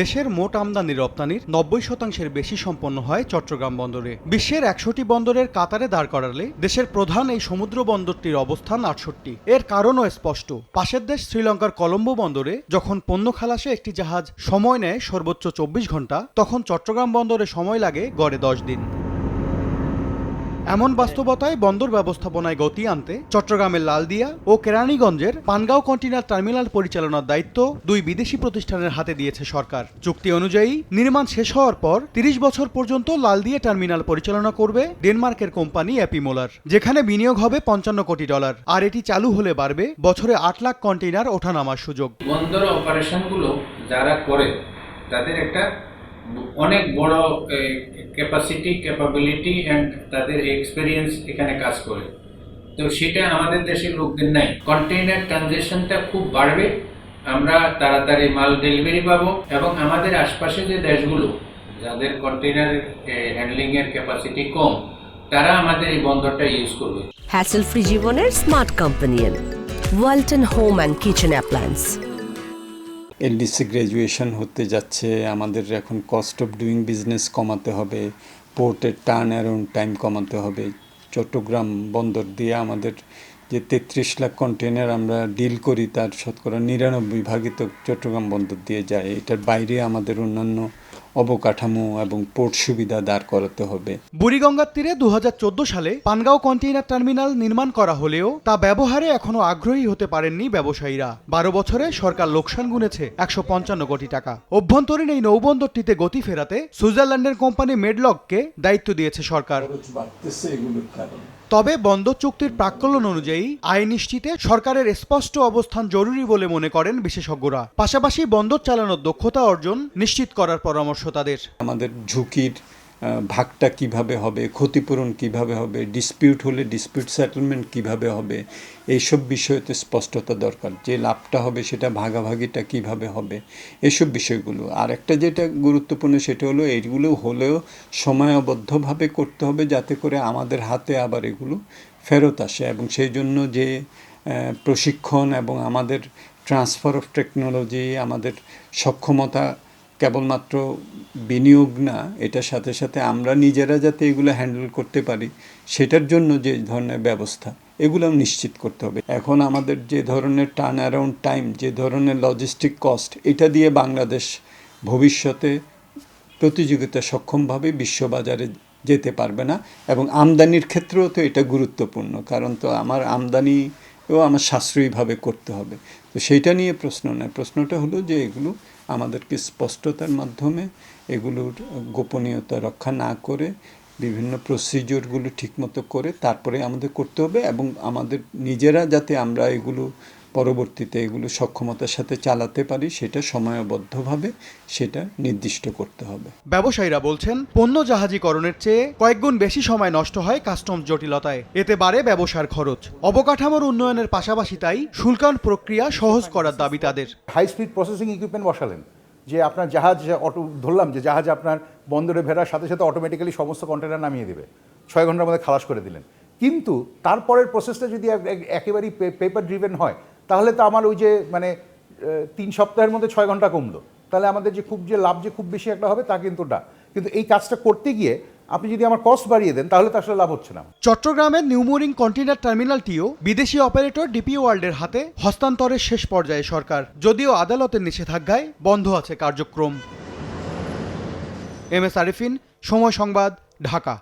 দেশের মোট আমদানি রপ্তানির নব্বই শতাংশের বেশি সম্পন্ন হয় চট্টগ্রাম বন্দরে। বিশ্বের একশোটি বন্দরের কাতারে দাঁড় করালে দেশের প্রধান এই সমুদ্র বন্দরটির অবস্থান আটষট্টি। এর কারণও স্পষ্ট। পাশের দেশ শ্রীলঙ্কার কলম্বো বন্দরে যখন পণ্য খালাসে একটি জাহাজ সময় নেয় সর্বোচ্চ চব্বিশ ঘণ্টা তখন চট্টগ্রাম বন্দরে সময় লাগে গড়ে দশ দিন। এমন বাস্তবতায় বন্দর ব্যবস্থাপনায় গতি আনতে চট্টগ্রামের লালদিয়া ও কেরানীগঞ্জের পানগাঁও কন্টেনার টার্মিনাল পরিচালনার দায়িত্ব দুই বিদেশি প্রতিষ্ঠানের হাতে দিয়েছে সরকার। চুক্তি অনুযায়ী নির্মাণ শেষ হওয়ার পর তিরিশ বছর পর্যন্ত লালদিয়া টার্মিনাল পরিচালনা করবে ডেনমার্কের কোম্পানি অ্যাপিমোলার যেখানে বিনিয়োগ হবে পঞ্চান্ন কোটি ডলার। আর এটি চালু হলে বাড়বে বছরে আট লাখ কন্টেইনার ওঠানামার সুযোগ। বন্দর অপারেশনগুলো যারা করে, তাদের একটা অনেক বড় ক্যাপাসিটি ক্যাপাবিলিটি অ্যান্ড তাদের এক্সপিরিয়েন্স এখানে কাজ করে। তো সেটা আমাদের দেশের লোকদের নাই। কন্টেইনার ট্রানজেকশনটা খুব বাড়বে। আমরা তাড়াতাড়ি মাল ডেলিভারি পাবো এবং আমাদের আশপাশে যে দেশগুলো, যাদের কন্টেইনার হ্যান্ডলিং এর ক্যাপাসিটি কম, তারা আমাদের এই বন্দরটা ইউজ করবে। হ্যাসেল ফ্রি জীবনের smart companion Walton home and kitchen appliance LDC graduation হতে যাচ্ছে, আমাদের এখন কস্ট অফ ডুইং বিজনেস কমাতে হবে পোর্টের টার্ন অ্যারাউন্ড টাইম কমাতে হবে। চট্টগ্রাম বন্দর দিয়ে আমাদের যে তেত্রিশ লাখ কন্টেনার আমরা ডিল করি, তার শতকরা নিরানব্বই ভাগই তো চট্টগ্রাম বন্দর দিয়ে যায়। এটার বাইরে আমাদের অন্যান্য অবকাঠামো এবং পোর্ট সুবিধা দাঁড় করাতে হবে। বুড়িগঙ্গার তীরে দুহাজার চোদ্দ সালে পানগাঁও কন্টেইনার টার্মিনাল নির্মাণ করা হলেও তা ব্যবহারে এখনও আগ্রহী হতে পারেননি ব্যবসায়ীরা। বারো বছরে সরকার লোকসান গুনেছে একশো পঞ্চান্ন কোটি টাকা। অভ্যন্তরীণ এই নৌবন্দরটিতে গতি ফেরাতে সুইজারল্যান্ডের কোম্পানি মেডলককে দায়িত্ব দিয়েছে সরকার। তবে বন্দর চুক্তির প্রাকলন অনুযায়ী আয় নিশ্চিতে সরকারের স্পষ্ট অবস্থান জরুরি বলে মনে করেন বিশেষজ্ঞরা। পাশাপাশি বন্দর চালানোর দক্ষতা অর্জন নিশ্চিত করার পরামর্শ তাদের। আমাদের ঝুঁকির ভাগটা কীভাবে হবে, ক্ষতিপূরণ কীভাবে হবে ডিসপিউট হলে ডিসপিউট সেটেলমেন্ট কীভাবে হবে, এইসব বিষয়তে স্পষ্টতা দরকার। যে লাভটা হবে সেটা ভাগাভাগিটা কীভাবে হবে, এসব বিষয়গুলো। আর একটা যেটা গুরুত্বপূর্ণ সেটা হলো, এইগুলো হলেও সময়াবদ্ধভাবে করতে হবে যাতে করে আমাদের হাতে আবার এগুলো ফেরত আসে এবং সেই জন্য যে প্রশিক্ষণ এবং আমাদের ট্রান্সফার অফ টেকনোলজি আমাদের সক্ষমতা কেবলমাত্র বিনিয়োগ না, এটার সাথে সাথে আমরা নিজেরা যাতে এগুলো হ্যান্ডেল করতে পারি, সেটার জন্য যে ধরনের ব্যবস্থা, এগুলো নিশ্চিত করতে হবে। এখন আমাদের যে ধরনের টার্ন অ্যারাউন্ড টাইম যে ধরনের লজিস্টিক কস্ট এটা দিয়ে বাংলাদেশ ভবিষ্যতে প্রতিযোগিতা সক্ষমভাবে বিশ্ববাজারে যেতে পারবে না, এবং আমদানির ক্ষেত্রেও তো এটা গুরুত্বপূর্ণ, কারণ তো আমার আমদানিও আমার সাশ্রয়ীভাবে করতে হবে। তো সেইটা নিয়ে প্রশ্ন নয়, প্রশ্নটা হলো যে এগুলো আমাদেরকে স্পষ্টতার মাধ্যমে এগুলোর গোপনীয়তা রক্ষা না করে, বিভিন্ন প্রসিজিওরগুলো ঠিকমতো করে তারপরে আমাদের করতে হবে এবং আমাদের নিজেরা যাতে আমরা এগুলো পরবর্তীতে এগুলো সক্ষমতার সাথে চালাতে পারি সেটা সময়বদ্ধভাবে সেটা নির্দিষ্ট করতে হবে। ব্যবসায়ীরা বলছেন পণ্য জাহাজীকরণের চেয়ে কয়েকগুণ বেশি সময় নষ্ট হয় কাস্টমস জটিলতায়। এতে বাড়ে ব্যবসার খরচ। অবকাঠামোর উন্নয়নের পাশাপাশি তাই শুল্কান প্রক্রিয়া সহজ করার দাবি তাদের। হাই স্পিড প্রসেসিং ইকুইপমেন্ট বসালেন যে আপনার জাহাজ অটো ধরলাম যে জাহাজ আপনার বন্দরে ভেড়ার সাথে সাথে অটোমেটিক্যালি সমস্ত কন্টেনার নামিয়ে দেবে। ছয় ঘণ্টার মধ্যে খালাস করে দিলেন। কিন্তু তারপরের প্রসেসটা যদি এক- এক- একেবারেই পেপার ড্রিভেন হয় তাহলে তো আমার ওই যে মানে তিন সপ্তাহের মধ্যে ছয় ঘণ্টা কমলো। তাহলে আমাদের যে খুব যে লাভ যে খুব বেশি একটা হবে, তা কিন্তু না। কিন্তু এই কাজটা করতে গিয়ে আপনি যদি আমার কস্ট বাড়িয়ে দেন, তাহলে তো আসলে লাভ হচ্ছে না। চট্টগ্রামের নিউমোরিং কন্টেইনার টার্মিনালটিও বিদেশি অপারেটর ডিপি ওয়ার্ল্ডের হাতে হস্তান্তরের শেষ পর্যায়ে সরকার। যদিও আদালতের নিষেধাজ্ঞায় বন্ধ আছে কার্যক্রম। এম এস আরিফিন, সময় সংবাদ, ঢাকা।